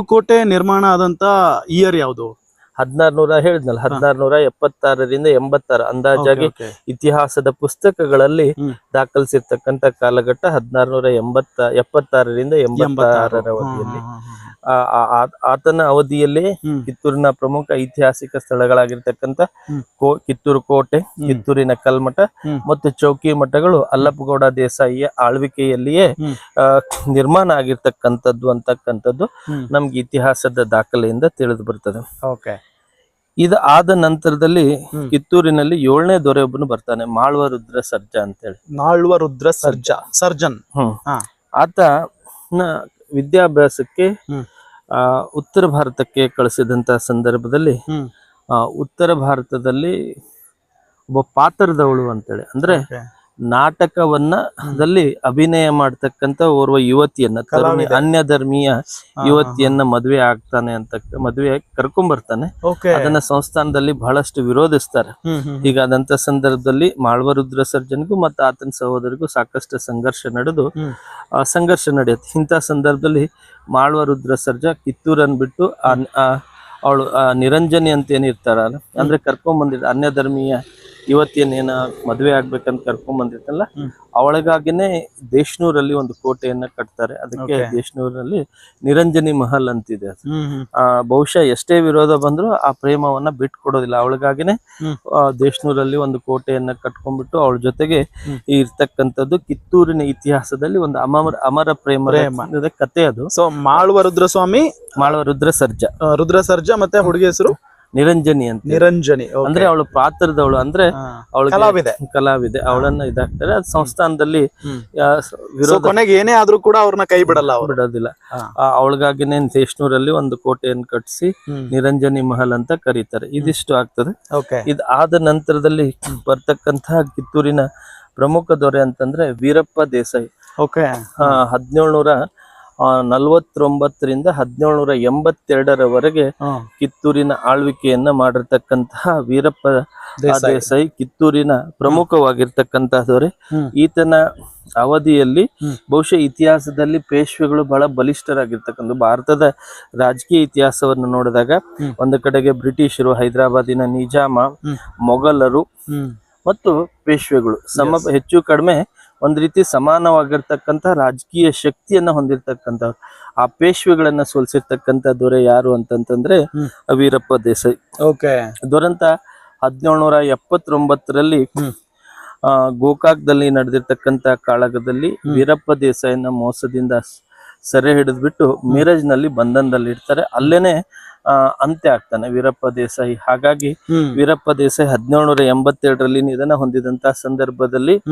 ಕೋಟೆ ನಿರ್ಮಾಣ ಆದಂತ ಇಯರ್ ಯಾವುದು? ಹದಿನಾರು ನೂರ ಹೇಳಿದ್ನಲ್ಲ ಹದಿನಾರು ನೂರ ಎಪ್ಪತ್ತಾರರಿಂದ ಎಂಬತ್ತಾರು ಅಂದಾಜಾಗಿ ಇತಿಹಾಸದ ಪುಸ್ತಕಗಳಲ್ಲಿ. ದಾಖಲಿಸಿರ್ತಕ್ಕಂತ ಕಾಲಘಟ್ಟ ಹದಿನಾರು ನೂರ ಎಂಬತ್ತ ಎಪ್ಪತ್ತಾರರಿಂದ ಎಂಬತ್ತಾರರ ಅವಧಿಯಲ್ಲಿ. ಆತನ ಅವಧಿಯಲ್ಲಿ ಕಿತ್ತೂರಿನ ಪ್ರಮುಖ ಐತಿಹಾಸಿಕ ಸ್ಥಳಗಳಾಗಿರ್ತಕ್ಕಂಥ ಕೋ- ಕಿತ್ತೂರು ಕೋಟೆ ಕಿತ್ತೂರಿನ ಕಲ್ಮಠ. ಮತ್ತು ಚೌಕಿ ಮಠಗಳು ಅಲ್ಲಪ್ಪಗೌಡ ದೇಸಾಯಿಯ ಆಳ್ವಿಕೆಯಲ್ಲಿಯೇ ನಿರ್ಮಾಣ ಆಗಿರ್ತಕ್ಕಂಥದ್ದು ಅಂತಕ್ಕಂಥದ್ದು. ನಮ್ಗೆ ಇತಿಹಾಸದ ದಾಖಲೆಯಿಂದ ತಿಳಿದು ಬರ್ತದೆ. ಓಕೆ. ಇದು ಆದ ನಂತರದಲ್ಲಿ ಕಿತ್ತೂರಿನಲ್ಲಿ ಏಳನೇ ದೊರೆ ಒಬ್ಬನು ಬರ್ತಾನೆ ಮಾಳ್ವ ರುದ್ರ ಸರ್ಜಾ ಅಂತೇಳಿ ಮಾಳ್ವ ರುದ್ರ ಸರ್ಜಾ ಸರ್ಜನ್ ಹ್ಮ್. ಆತ ವಿದ್ಯಾಭ್ಯಾಸಕ್ಕೆ ಆ ಉತ್ತರ ಭಾರತಕ್ಕೆ ಕಳಿಸಿದಂತ ಸಂದರ್ಭದಲ್ಲಿ ಹ್ಮ್. ಆ ಉತ್ತರ ಭಾರತದಲ್ಲಿ ಒಬ್ಬ ಪಾತ್ರದವಳು ಅಂತೇಳಿ ಅಂದ್ರೆ Okay. ನಾಟಕವನ್ನ ಅದಲ್ಲಿ ಅಭಿನಯ ಮಾಡ್ತಕ್ಕಂತ ಓರ್ವ ಯುವತಿಯನ್ನ ತರುಣಿ. ಅನ್ಯ ಧರ್ಮೀಯ ಯುವತಿಯನ್ನ ಮದುವೆ ಆಗ್ತಾನೆ ಅಂತ ಮದುವೆ ಕರ್ಕೊಂಡ್ ಬರ್ತಾನೆ ಅದನ್ನ ಸಂಸ್ಥಾನದಲ್ಲಿ ಬಹಳಷ್ಟು ವಿರೋಧಿಸ್ತಾರೆ. ಹೀಗಾದಂತ ಸಂದರ್ಭದಲ್ಲಿ ಮಾಳ್ವ ರುದ್ರ ಸರ್ಜನ್ಗೂ ಮತ್ತು ಆತನ ಸಹೋದರಿಗೂ ಸಾಕಷ್ಟು ಸಂಘರ್ಷ ನಡೆದು ಆ, ಸಂಘರ್ಷ ನಡೆಯುತ್ತೆ. ಇಂಥ ಸಂದರ್ಭದಲ್ಲಿ ಮಾಳ್ವ ರುದ್ರ ಸರ್ಜ ಕಿತ್ತೂರನ್ ಬಿಟ್ಟು ಅವಳು ನಿರಂಜನಿ ಅಂತ ಏನಿರ್ತಾರ ಅಂದ್ರೆ ಕರ್ಕೊಂಡ್ ಬಂದಿದ್ದ ಅನ್ಯ ಧರ್ಮೀಯ ಯುವತಿಯನ್ನೇನ ಮದುವೆ ಆಗ್ಬೇಕಂತ ಕರ್ಕೊಂಡ್ ಬಂದಿರ್ತಲ್ಲ ಅವಳಗಾಗಿನೆ ದೇಶ್ನೂರಲ್ಲಿ ಒಂದು ಕೋಟೆಯನ್ನ ಕಟ್ತಾರೆ. ಅದಕ್ಕೆ ದೇಶನೂರಲ್ಲಿ ನಿರಂಜನಿ ಮಹಲ್ ಅಂತಿದೆ. ಆ ಬಹುಶಃ ಎಷ್ಟೇ ವಿರೋಧ ಬಂದ್ರು ಆ ಪ್ರೇಮವನ್ನ ಬಿಟ್ಕೊಡೋದಿಲ್ಲ. ಅವಳಿಗಾಗಿನೇ ದೇಶ್ನೂರಲ್ಲಿ ಒಂದು ಕೋಟೆಯನ್ನ ಕಟ್ಕೊಂಡ್ಬಿಟ್ಟು ಅವಳ ಜೊತೆಗೆ. ಇರ್ತಕ್ಕಂಥದ್ದು ಕಿತ್ತೂರಿನ ಇತಿಹಾಸದಲ್ಲಿ ಒಂದು ಅಮರ ಅಮರ ಪ್ರೇಮ. ಕತೆ ಅದು. ಸೊ ಮಾಳ್ವ ರುದ್ರಸ್ವಾಮಿ ಮಾಳುವ ರುದ್ರ ಸರ್ಜಾ ರುದ್ರ ಸರ್ಜಾ ಮತ್ತೆ ಹುಡುಗಿ ಹೆಸರು? ನಿರಂಜನಿ ಅಂತ ನಿರಂಜನಿ. ಅಂದ್ರೆ ಅವಳು ಪಾತ್ರದವಳು ಅಂದ್ರೆ ಅವಳು ಕಲಾವಿದೆ. ಕಲಾವಿದೆ ಅವಳನ್ನ ಇದಾಗ್ತಾರೆ. ಅದ್ ಸಂಸ್ಥಾನದಲ್ಲಿ ವಿರೋಧ ಕೊನೆಗೆ ಏನೇ ಆದ್ರೂ ಕೂಡ ಅವ್ರನ್ನ ಕೈ ಬಿಡಲ್ಲ ಅವರು. ಬಿಡೋದಿಲ್ಲ. ಅವಳಿಗಾಗಿನೇ ದೇಶ್ನೂರಲ್ಲಿ ಒಂದು ಕೋಟೆಯನ್ನು ಕಟ್ಟಿಸಿ ನಿರಂಜನಿ ಮಹಲ್ ಅಂತ ಕರೀತಾರೆ. ಇದಿಷ್ಟು ಆಗ್ತದೆ. ಇದ್ ಆದ ನಂತರದಲ್ಲಿ ಬರ್ತಕ್ಕಂತಹ ಕಿತ್ತೂರಿನ ಪ್ರಮುಖ ದೊರೆ ಅಂತಂದ್ರೆ ವೀರಪ್ಪ ದೇಸಾಯಿ. ಹದಿನೇಳು ಹದಿನೇಳ್ನೂರ ನಲವತ್ತೊಂಬತ್ತರಿಂದ ಹದಿನೇಳುನೂರ ಎಂಬತ್ತೆರಡರವರೆಗೆ ಕಿತ್ತೂರಿನ ಆಳ್ವಿಕೆಯನ್ನ ಮಾಡಿರ್ತಕ್ಕಂತಹ ವೀರಪ್ಪ ದೇಸಾಯಿ. ಕಿತ್ತೂರಿನ ಪ್ರಮುಖವಾಗಿರ್ತಕ್ಕಂತಹದವರೇ ಈತನ ಅವಧಿಯಲ್ಲಿ. ಬಹುಶಃ ಇತಿಹಾಸದಲ್ಲಿ ಪೇಶ್ವೆಗಳು ಬಹಳ ಬಲಿಷ್ಠರಾಗಿರ್ತಕ್ಕಂಥ ಭಾರತದ ರಾಜಕೀಯ ಇತಿಹಾಸವನ್ನು ನೋಡಿದಾಗ. ಒಂದು ಕಡೆಗೆ ಬ್ರಿಟಿಷರು ಹೈದರಾಬಾದಿನ ನಿಜಾಮ. ಮೊಘಲರು ಮತ್ತು ಪೇಶ್ವೆಗಳು ಸಮ ಹೆಚ್ಚು ಕಡಿಮೆ ಒಂದ್ ರೀತಿ ಸಮಾನವಾಗಿರ್ತಕ್ಕಂಥ ರಾಜಕೀಯ ಶಕ್ತಿಯನ್ನ ಹೊಂದಿರತಕ್ಕಂಥವ್ರು ಆ ಪೇಶ್ವೆಗಳನ್ನ ಸೋಲಿಸಿರ್ತಕ್ಕಂಥ ದೊರೆ ಯಾರು ಅಂತಂತಂದ್ರೆ ವೀರಪ್ಪ ದೇಸಾಯಿ. ಓಕೆ. ದುರಂತ ಹದಿನೇಳ್ನೂರ ಎಪ್ಪತ್ತೊಂಬತ್ತರಲ್ಲಿ. ಆ ಗೋಕಾಕ್ದಲ್ಲಿ ನಡೆದಿರ್ತಕ್ಕಂಥ ಕಾಳಗದಲ್ಲಿ. ವೀರಪ್ಪ ದೇಸಾಯಿನ ಮೋಸದಿಂದ ಸೆರೆ ಹಿಡಿದ್ಬಿಟ್ಟು ಮಿರಜ್ನಲ್ಲಿ ಬಂಧನದಲ್ಲಿ ಇಡ್ತಾರೆ ಅಲ್ಲೇನೆ ಅಂತ್ಯ ಆಗ್ತಾನೆ. ವೀರಪ್ಪ ದೇಸಾಯಿ. ಹಾಗಾಗಿ ವೀರಪ್ಪ ದೇಸಾಯಿ ಹದಿನೇಳ್ನೂರ ಎಂಬತ್ತೆರಡರಲ್ಲಿ ನಿಧನ ಹೊಂದಿದಂತಹ ಸಂದರ್ಭದಲ್ಲಿ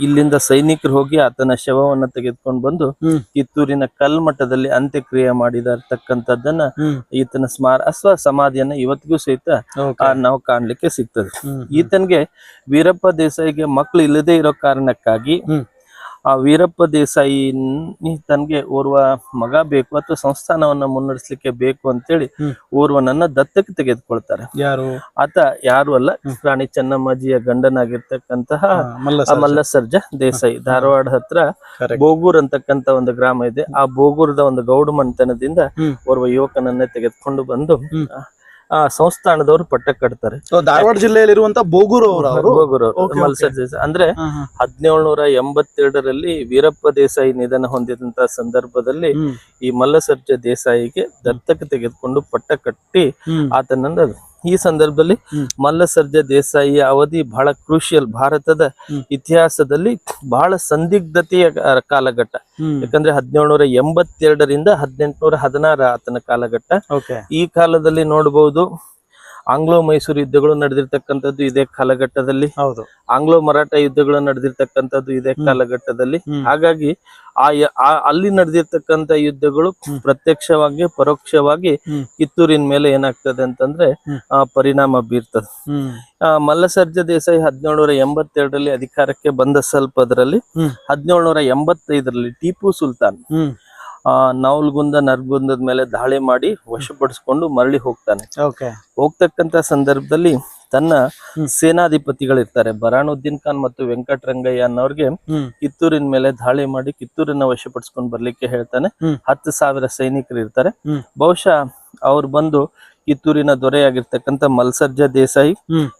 ಇಲ್ಲಿಂದ ಸೈನಿಕರು ಹೋಗಿ ಆತನ ಶವವನ್ನ ತೆಗೆದುಕೊಂಡು ಬಂದು. ಕಿತ್ತೂರಿನ ಕಲ್ಮಠದಲ್ಲಿ ಅಂತ್ಯಕ್ರಿಯೆ ಮಾಡಿದಂತದ್ದನ್ನ ಹ್ಮ್. ಈತನ ಸ್ಮಾರ ಅಸ್ವ ಸಮಾಧಿಯನ್ನ ಇವತ್ತಿಗೂ ಸಹಿತ ನಾವು ಕಾಣ್ಲಿಕ್ಕೆ ಸಿಗ್ತದೆ. ಈತನ್ಗೆ ವೀರಪ್ಪ ದೇಸಾಯಿಗೆ ಮಕ್ಕಳು ಇಲ್ಲದೆ ಇರೋ ಕಾರಣಕ್ಕಾಗಿ. ಆ ವೀರಪ್ಪ ದೇಸಾಯಿ ತನಗೆ ಓರ್ವ ಮಗ ಬೇಕು ಅಥವಾ ಸಂಸ್ಥಾನವನ್ನ ಮುನ್ನಡೆಸಲಿಕ್ಕೆ ಬೇಕು ಅಂತೇಳಿ. ಓರ್ವನನ್ನ ದತ್ತಕ್ಕೆ ತೆಗೆದುಕೊಳ್ತಾರೆ. ಯಾರು? ಆತ ಯಾರು ಅಲ್ಲ ರಾಣಿ ಚೆನ್ನಮ್ಮಾಜಿಯ ಗಂಡನಾಗಿರ್ತಕ್ಕಂತಹ ಮಲ್ಲಸರ್ಜ. ದೇಸಾಯಿ. ಧಾರವಾಡ ಹತ್ರ. ಬೋಗೂರ್ ಅಂತಕ್ಕಂತ ಒಂದು ಗ್ರಾಮ ಇದೆ. ಆ ಬೋಗೂರದ ಒಂದು ಗೌಡ ಮನೆತನದಿಂದ. ಓರ್ವ ಯುವಕನನ್ನೇ ತೆಗೆದುಕೊಂಡು ಬಂದು ಸಂಸ್ಥಾನದವರು ಪಟ್ಟ ಕಟ್ತಾರೆ. ಧಾರವಾಡ ಜಿಲ್ಲೆಯಲ್ಲಿ ಜಿಲ್ಲೆಯಲ್ಲಿರುವಂತ ಬೋಗೂರು ಅವರು ಬೋಗೂರ್ ಅವರು ದೇಸಾಯಿ. ಅಂದ್ರೆ ಹದಿನೇಳ್ನೂರ ಎಂಬತ್ತೆರಡರಲ್ಲಿ ವೀರಪ್ಪ ದೇಸಾಯಿ ನಿಧನ ಹೊಂದಿದಂತ ಸಂದರ್ಭದಲ್ಲಿ ಈ ಮಲ್ಲಸರ್ಜ ದೇಸಾಯಿಗೆ ದತ್ತಕ ತೆಗೆದುಕೊಂಡು ಪಟ್ಟ ಕಟ್ಟಿ ಆತನನ್ನ ಈ ಸಂದರ್ಭದಲ್ಲಿ. ಮಲ್ಲಸರ್ಜ ದೇಸಾಯಿಯ ಅವಧಿ ಬಹಳ ಕ್ರೂಷಿಯಲ್ ಭಾರತದ ಇತಿಹಾಸದಲ್ಲಿ ಬಹಳ ಸಂದಿಗ್ಧತೆಯ ಕಾಲಘಟ್ಟ. ಯಾಕಂದ್ರೆ ಹದಿನೇಳ್ನೂರ ಎಂಬತ್ತೆರಡರಿಂದ ಹದಿನೆಂಟುನೂರ ಹದಿನಾರ ಆತನ ಕಾಲಘಟ್ಟ. ಈ ಕಾಲದಲ್ಲಿ ನೋಡಬಹುದು ಆಂಗ್ಲೋ ಮೈಸೂರು ಯುದ್ಧಗಳು ನಡೆದಿರ್ತಕ್ಕಂಥದ್ದು ಇದೇ ಕಾಲಘಟ್ಟದಲ್ಲಿ. ಹೌದು. ಆಂಗ್ಲೋ ಮರಾಠ ಯುದ್ಧಗಳು ನಡೆದಿರ್ತಕ್ಕಂಥದ್ದು ಇದೇ. ಕಾಲಘಟ್ಟದಲ್ಲಿ. ಹಾಗಾಗಿ ಆ ಅಲ್ಲಿ ನಡೆದಿರ್ತಕ್ಕಂಥ ಯುದ್ಧಗಳು. ಪ್ರತ್ಯಕ್ಷವಾಗಿ ಪರೋಕ್ಷವಾಗಿ. ಕಿತ್ತೂರಿನ ಮೇಲೆ ಏನಾಗ್ತದೆ ಅಂತಂದ್ರೆ ಆ ಪರಿಣಾಮ ಬೀರ್ತದೆ. ಮಲ್ಲಸರ್ಜ ದೇಸಾಯಿ ಹದಿನೇಳುನೂರ ಎಂಬತ್ತೆರಡರಲ್ಲಿ ಅಧಿಕಾರಕ್ಕೆ ಬಂದ ಸ್ವಲ್ಪದ್ರಲ್ಲಿ ಹದಿನೇಳುನೂರ ಎಂಬತ್ತೈದರಲ್ಲಿ ಟಿಪ್ಪು ಸುಲ್ತಾನ್ ನವಲ್ಗುಂದ ನರ್ಗುಂದದ ಮೇಲೆ ದಾಳಿ ಮಾಡಿ ವಶಪಡಿಸ್ಕೊಂಡು ಮರಳಿ ಹೋಗ್ತಾನೆ. ಹೋಗ್ತಕ್ಕಂತ ಸಂದರ್ಭದಲ್ಲಿ ತನ್ನ. ಸೇನಾಧಿಪತಿಗಳಿರ್ತಾರೆ. ಬರಾಣುದ್ದೀನ್ ಖಾನ್ ಮತ್ತು ವೆಂಕಟರಂಗಯ್ಯ ಅನ್ನೋರ್ಗೆ ಕಿತ್ತೂರಿನ ಮೇಲೆ ದಾಳಿ ಮಾಡಿ ಕಿತ್ತೂರನ್ನ ವಶಪಡಿಸ್ಕೊಂಡು ಬರ್ಲಿಕ್ಕೆ ಹೇಳ್ತಾನೆ. ಹತ್ತು ಸಾವಿರ ಸೈನಿಕರು ಇರ್ತಾರೆ ಬಹುಶಃ ಅವ್ರು ಬಂದು ಕಿತ್ತೂರಿನ ದೊರೆಯಾಗಿರ್ತಕ್ಕಂತ ಮಲ್ಸರ್ಜ ದೇಸಾಯಿ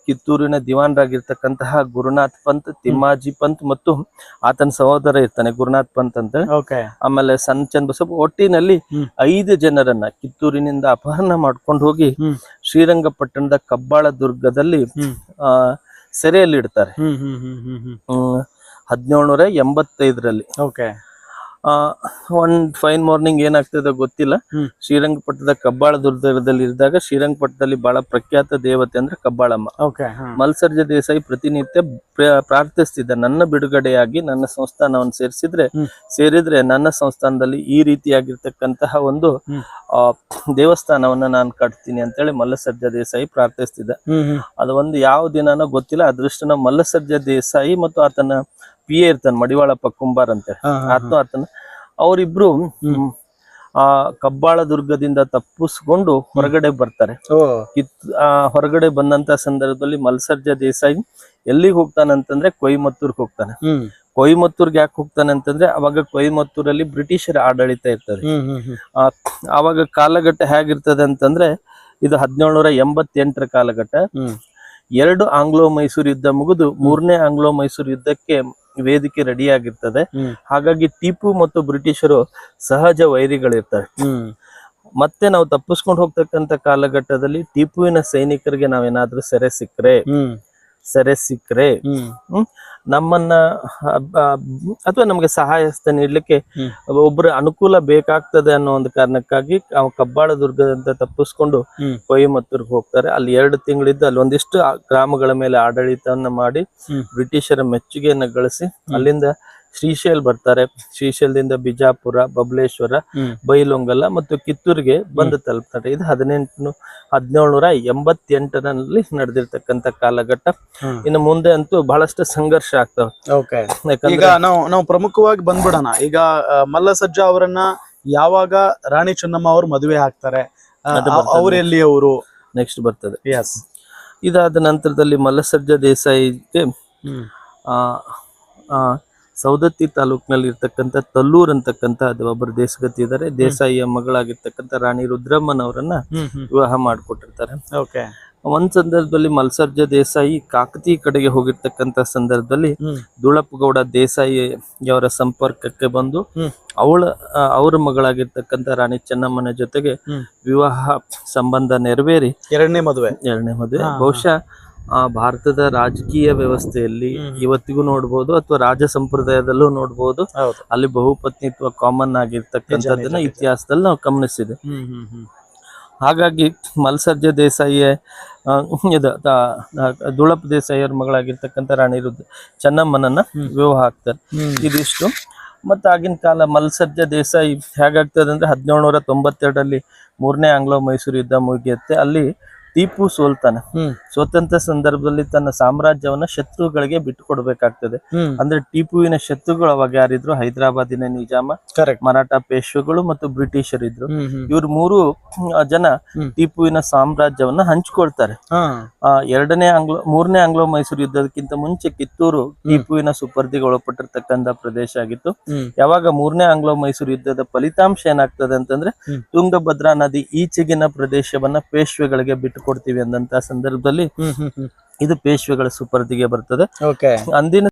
ಕಿತ್ತೂರಿನ ದಿವಾನ್ರಾಗಿರ್ತಕ್ಕಂತಹ ಗುರುನಾಥ್ ಪಂತ್ ತಿಮ್ಮಾಜಿ ಪಂತ್ ಮತ್ತು ಆತನ ಸಹೋದರ ಇರ್ತಾನೆ ಗುರುನಾಥ್ ಪಂತ್ ಅಂತ. ಆಮೇಲೆ ಸಣ್ಣ ಚನ್ ಬಸಪ್ಪ ಒಟ್ಟಿನಲ್ಲಿ. ಐದು ಜನರನ್ನ ಕಿತ್ತೂರಿನಿಂದ ಅಪಹರಣ ಮಾಡ್ಕೊಂಡು ಹೋಗಿ ಶ್ರೀರಂಗಪಟ್ಟಣದ ಕಬ್ಬಾಳ ದುರ್ಗದಲ್ಲಿ ಆ ಸೆರೆಯಲ್ಲಿ ಇಡ್ತಾರೆ ಹದಿನೇಳು ನೂರ ಎಂಬತ್ತೈದರಲ್ಲಿ. ಒಂದ್ ಫೈನ್ ಮಾರ್ನಿಂಗ್ ಏನಾಗ್ತದೆ ಗೊತ್ತಿಲ್ಲ. ಶ್ರೀರಂಗಪಟ್ಟದ ಶ್ರೀರಂಗಪಟ್ಟಣದ ಕಬ್ಬಾಳ ದುರ್ಗದಲ್ಲಿ ಇದ್ದಾಗ ಶ್ರೀರಂಗಪಟ್ಟದಲ್ಲಿ ಬಹಳ ಪ್ರಖ್ಯಾತ ದೇವತೆ ಅಂದ್ರೆ ಕಬ್ಬಾಳಮ್ಮ. ಮಲ್ಸರ್ಜ ದೇಸಾಯಿ ಪ್ರತಿನಿತ್ಯ ಪ್ರ- ಪ್ರಾರ್ಥಿಸ್ತಿದ್ದ ನನ್ನ ಬಿಡುಗಡೆಯಾಗಿ ನನ್ನ ಸಂಸ್ಥಾನವನ್ನು ಸೇರಿಸಿದ್ರೆ ಸೇರಿದ್ರೆ ನನ್ನ ಸಂಸ್ಥಾನದಲ್ಲಿ ಈ ರೀತಿಯಾಗಿರ್ತಕ್ಕಂತಹ ಒಂದು ದೇವಸ್ಥಾನವನ್ನ ನಾನು ಕಟ್ತೀನಿ ಅಂತೇಳಿ ಮಲ್ಲಸರ್ಜ ದೇಸಾಯಿ ಪ್ರಾರ್ಥಿಸ್ತಿದ್ದ. ಅದು ಒಂದು ಯಾವ ದಿನಾನೋ ಗೊತ್ತಿಲ್ಲ. ಅದೃಷ್ಟನ ಮಲ್ಲಸರ್ಜ ದೇಸಾಯಿ ಮತ್ತು ಆತನ ಪಿ ಎ ಇರ್ತಾನೆ ಮಡಿವಾಳಪ್ಪ ಕುಂಬಾರ್ ಅಂತ ಆತನು ಆತನ ಅವರಿಬ್ರು ಆ ಕಬ್ಬಾಳ ದುರ್ಗದಿಂದ ತಪ್ಪಿಸ್ಕೊಂಡು ಹೊರಗಡೆ ಬರ್ತಾರೆ. ಆ ಹೊರಗಡೆ ಬಂದಂತ ಸಂದರ್ಭದಲ್ಲಿ ಮಲ್ಸರ್ಜ ದೇಸಾಯಿ ಎಲ್ಲಿಗೆ ಹೋಗ್ತಾನಂತಂದ್ರೆ ಕೊಯಮತ್ತೂರ್ಗೆ ಹೋಗ್ತಾನೆ. ಕೊಯಮತ್ತೂರ್ಗೆ ಯಾಕೆ ಹೋಗ್ತಾನೆ ಅಂತಂದ್ರೆ ಅವಾಗ ಕೊಯಮತ್ತೂರಲ್ಲಿ ಬ್ರಿಟಿಷರ ಆಡಳಿತ ಇರ್ತದೆ. ಅವಾಗ ಕಾಲಘಟ್ಟ ಹೇಗಿರ್ತದೆ ಅಂತಂದ್ರೆ ಇದು ಹದಿನೇಳ್ನೂರ ಎಂಬತ್ತೆಂಟರ ಕಾಲಘಟ್ಟ. ಎರಡು ಆಂಗ್ಲೋ ಮೈಸೂರು ಯುದ್ಧ ಮುಗಿದು ಮೂರನೇ ಆಂಗ್ಲೋ ಮೈಸೂರು ಯುದ್ಧಕ್ಕೆ ವೇದಿಕೆ ರೆಡಿ ಆಗಿರ್ತದೆ ಹಾಗಾಗಿ ಟಿಪ್ಪು ಮತ್ತು ಬ್ರಿಟಿಷರು ಸಹಜ ವೈರಿಗಳಿರ್ತಾರೆ. ಹ್ಮ್. ಮತ್ತೆ ನಾವು ತಪ್ಪಿಸ್ಕೊಂಡು ಹೋಗ್ತಕ್ಕಂತ ಕಾಲಘಟ್ಟದಲ್ಲಿ ಟಿಪ್ಪುವಿನ ಸೈನಿಕರಿಗೆ ನಾವೇನಾದ್ರೂ ಸೆರೆ ಸಿಕ್ಕರೆ? ಸೆರೆ ಸಿಕ್ಕರೆ? ಹ್ಮ್, ನಮ್ಮನ್ನ ಅಥವಾ ನಮಗೆ ಸಹಾಯ ಹಸ್ತ ನೀಡ್ಲಿಕ್ಕೆ. ಒಬ್ಬರ ಅನುಕೂಲ ಬೇಕಾಗ್ತದೆ ಅನ್ನೋ ಒಂದು ಕಾರಣಕ್ಕಾಗಿ ಅವ ಕಬ್ಬಾಳ ದುರ್ಗದಿಂದ ತಪ್ಪಿಸ್ಕೊಂಡು. ಕೊಯಮತ್ತೂರ್ಗೆ ಹೋಗ್ತಾರೆ ಅಲ್ಲಿ ಎರಡು ತಿಂಗಳಿದ್ದು ಅಲ್ಲಿ ಒಂದಿಷ್ಟು ಗ್ರಾಮಗಳ ಮೇಲೆ ಆಡಳಿತವನ್ನ ಮಾಡಿ ಬ್ರಿಟಿಷರ ಮೆಚ್ಚುಗೆಯನ್ನ ಗಳಿಸಿ ಅಲ್ಲಿಂದ ಶ್ರೀಶೈಲ್ ಬರ್ತಾರೆ. ಶ್ರೀಶೈಲದಿಂದ ಬಿಜಾಪುರ ಬಬಲೇಶ್ವರ ಬೈಲೊಂಗಲ್ಲ ಬೈಲೊಂಗಲ ಮತ್ತು ಕಿತ್ತೂರಿಗೆ ಬಂದು ತಲುಪ್ತಾರೆ. ಇದು ಹದಿನೆಂಟು ಹದಿನೇಳ್ನೂರ ಎಂಬತ್ತೆಂಟರಲ್ಲಿ ನಡೆದಿರ್ತಕ್ಕಂತ ಕಾಲಘಟ್ಟ. ಇನ್ನು ಮುಂದೆ ಅಂತೂ ಬಹಳಷ್ಟು ಸಂಘರ್ಷ ಆಗ್ತವೆ. ಈಗ ನಾವು ನಾವು ಪ್ರಮುಖವಾಗಿ ಬಂದ್ಬಿಡೋಣ. ಈಗ ಮಲ್ಲಸಜ್ಜ ಅವರನ್ನ ಯಾವಾಗ ರಾಣಿ ಚೆನ್ನಮ್ಮ ಅವರು ಮದುವೆ ಆಗ್ತಾರೆ? ಅವರೆಲ್ಲಿ ಅವರು ನೆಕ್ಸ್ಟ್ ಬರ್ತದೆ. ಎಸ್ ಇದಾದ ನಂತರದಲ್ಲಿ ಮಲ್ಲಸರ್ಜ ದೇಸಾಯಿಗೆ ಹ್ಮ್. ಆ ಆ, ಸೌದತ್ತಿ ತಾಲೂಕಿನಲ್ಲಿ ಇರ್ತಕ್ಕಂಥ ತಲ್ಲೂರ್ ಅಂತಕ್ಕಂಥ ಒಬ್ಬರು ದೇಶಗತಿ ಇದ್ದಾರೆ ದೇಸಾಯಿಯ ಮಗಳಾಗಿರ್ತಕ್ಕಂಥ ರಾಣಿ ರುದ್ರಮ್ಮನವರನ್ನ ವಿವಾಹ ಮಾಡಿಕೊಟ್ಟಿರ್ತಾರೆ. ಓಕೆ. ಒಂದ್ ಸಂದರ್ಭದಲ್ಲಿ ಮಲ್ಸರ್ಜ ದೇಸಾಯಿ ಕಾಕತಿ ಕಡೆಗೆ ಹೋಗಿರ್ತಕ್ಕಂತ ಸಂದರ್ಭದಲ್ಲಿ ದುಳಪ್ಪಗೌಡ ದೇಸಾಯಿ ಅವರ ಸಂಪರ್ಕಕ್ಕೆ ಬಂದು ಅವಳ ಅವರ ಮಗಳಾಗಿರ್ತಕ್ಕಂಥ ರಾಣಿ ಚೆನ್ನಮ್ಮನ ಜೊತೆಗೆ ವಿವಾಹ ಸಂಬಂಧ ನೆರವೇರಿ ಎರಡನೇ ಮದುವೆ. ಎರಡನೇ ಮದುವೆ. ಬಹುಶಃ ಭಾರತದ ರಾಜಕೀಯ ವ್ಯವಸ್ಥೆಯಲ್ಲಿ ಇವತ್ತಿಗೂ ನೋಡ್ಬೋದು ಅಥವಾ ರಾಜ ಸಂಪ್ರದಾಯದಲ್ಲೂ ನೋಡ್ಬೋದು. ಅಲ್ಲಿ ಬಹುಪತ್ನಿತ್ವ ಕಾಮನ್ ಆಗಿರ್ತಕ್ಕಂಥದ್ದನ್ನ. ಇತಿಹಾಸದಲ್ಲಿ ನಾವು ಗಮನಿಸಿದೆ. ಹಾಗಾಗಿ ಮಲ್ಸರ್ಜ ದೇಸಾಯಿಯ ಆ, ಇದು ದುಳಪ್ ದೇಸಾಯಿಯವ್ರ ಮಗಳಾಗಿರ್ತಕ್ಕಂಥ ರಾಣಿ ರುದ್ರ ಚೆನ್ನಮ್ಮನನ್ನ ವಿವಾಹ ಆಗ್ತಾರೆ. ಇದಿಷ್ಟು. ಮತ್ತೆ ಆಗಿನ ಕಾಲ ಮಲ್ಸರ್ಜ ದೇಸಾಯಿ ಹೇಗಾಗ್ತದೆ ಅಂದ್ರೆ ಹದಿನೇಳ್ನೂರ ತೊಂಬತ್ತೆರಡರಲ್ಲಿ ಮೂರನೇ ಆಂಗ್ಲೋ ಮೈಸೂರು ಯುದ್ಧ ಮುಗಿಯುತ್ತೆ. ಅಲ್ಲಿ ಟಿಪ್ಪು ಸೋಲ್ತಾನೆ. ಸ್ವತಂತ್ರ ಸಂದರ್ಭದಲ್ಲಿ ತನ್ನ ಸಾಮ್ರಾಜ್ಯವನ್ನ ಶತ್ರುಗಳಿಗೆ ಬಿಟ್ಟು ಕೊಡ್ಬೇಕಾಗ್ತದೆ ಅಂದ್ರೆ ಟಿಪ್ಪುವಿನ ಶತ್ರುಗಳು ಅವಾಗ ಯಾರಿದ್ರು? ಹೈದರಾಬಾದಿನ ನಿಜಾಮ ಮರಾಠ ಪೇಶ್ವೆಗಳು ಮತ್ತು ಬ್ರಿಟಿಷರಿದ್ರು ಇವ್ರ ಮೂರು ಜನ ಟೀಪುವಿನ ಟಿಪ್ಪುವಿನ ಸಾಮ್ರಾಜ್ಯವನ್ನ ಹಂಚ್ಕೊಳ್ತಾರೆ. ಆ, ಎರಡನೇ ಆಂಗ್ಲೋ ಮೂರನೇ ಆಂಗ್ಲೋ ಮೈಸೂರು ಯುದ್ಧಕ್ಕಿಂತ ಮುಂಚೆ ಕಿತ್ತೂರು ಟಿಪ್ಪುವಿನ ಸುಪರ್ದಿಗೆ ಒಳಪಟ್ಟಿರ್ತಕ್ಕಂತ ಪ್ರದೇಶ ಆಗಿತ್ತು. ಯಾವಾಗ ಮೂರನೇ ಆಂಗ್ಲೋ ಮೈಸೂರು ಯುದ್ಧದ ಫಲಿತಾಂಶ ಏನಾಗ್ತದೆ ಅಂತಂದ್ರೆ. ತುಂಗಭದ್ರಾ ನದಿ ಈಚೆಗಿನ ಪ್ರದೇಶವನ್ನ ಪೇಶ್ವೆಗಳಿಗೆ ಬಿಟ್ಟು ಕೊಡ್ತೀವಿ ಅಂದಂತ ಸಂದರ್ಭದಲ್ಲಿ ಇದು ಪೇಶ್ವೆಗಳ ಸುಪರ್ದಿಗೆ ಬರ್ತದೆ. ಅಂದಿನ